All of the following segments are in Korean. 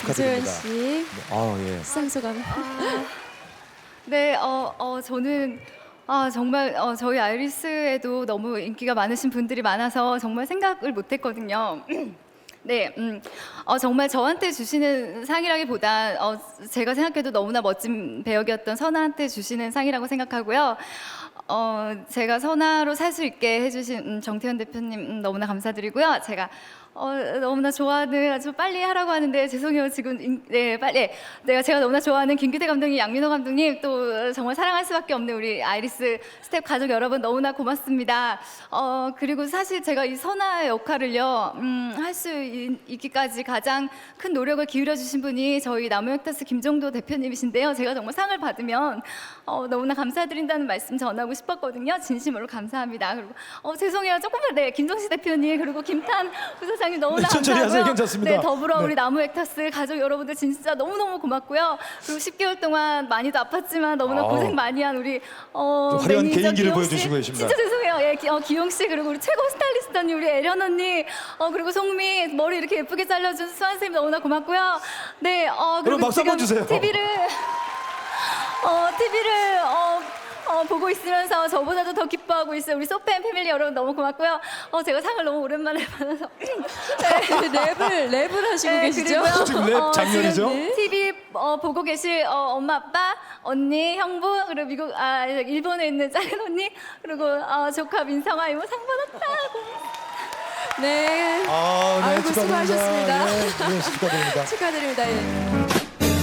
조현 축하드립니다. 씨 아 예. 수상소감. 네, 어, 어, 저는 아, 정말 어, 저희 아이리스에도 너무 인기가 많으신 분들이 많아서 정말 생각을 못했거든요. 네, 음, 어, 정말 저한테 주시는 상이라기보다 어, 제가 생각해도 너무나 멋진 배역이었던 선아한테 주시는 상이라고 생각하고요. 어, 제가 선아로 살 수 있게 해주신 음, 정태현 대표님 음, 너무나 감사드리고요. 제가 어, 너무나 좋아하는 아주 빨리 하라고 하는데 죄송해요 지금 인- 네 빨리 네, 내가 제가 너무나 좋아하는 김규태 감독님, 양민호 감독님 또 정말 사랑할 수밖에 없는 우리 아이리스 스텝 가족 여러분 너무나 고맙습니다. 어 그리고 사실 제가 이 선아의 역할을요 음, 할수 있기까지 가장 큰 노력을 기울여 주신 분이 저희 나무역타스 김정도 대표님이신데요. 제가 정말 상을 받으면 어, 너무나 감사드린다는 말씀 전하고 싶었거든요. 진심으로 감사합니다. 그리고 어, 죄송해요 조금만 네 김정식 대표님 그리고 김탄 부사 장님 너무나 네, 천천히 하세요. 감사하고요. 괜찮습니다. 네, 더불어 네. 우리 나무 엑타스 가족 여러분들 진짜 너무너무 고맙고요. 그리고 10개월 동안 많이도 아팠지만 너무나 아우. 고생 많이 한 우리 어, 좀 화려한 매니저 개인기를 기용 보여주시고 씨. 계십니다. 진짜 죄송해요. 예, 기, 어, 기용 씨 그리고 우리 최고 스타일리스트 언니 우리 애련 언니 어, 그리고 송미 머리 이렇게 예쁘게 잘라준 수환 선생님 너무나 고맙고요. 네, 어, 그럼 박수 한번 주세요. TV를 어, TV를 어, 어, 보고 있으면서 저보다도 더 기뻐하고 있어요. 우리 소팬 패밀리 여러분 너무 고맙고요. 어, 제가 상을 너무 오랜만에 받아서 네, 랩을 랩을 하시고 네, 계시죠? 그리고요. 지금 랩 장면이죠? 지금 네. TV 어, 보고 계실 어, 엄마 아빠 언니 형부 그리고 미국 아 일본에 있는 작은 언니 그리고 어, 조카 민성아 이모 상 받았다. 네. 아, 네, 아이고, 축하드립니다. 수고하셨습니다. 예, 네, 축하드립니다. 축하드립니다. 예.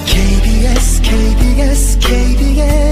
KBS KBS KBS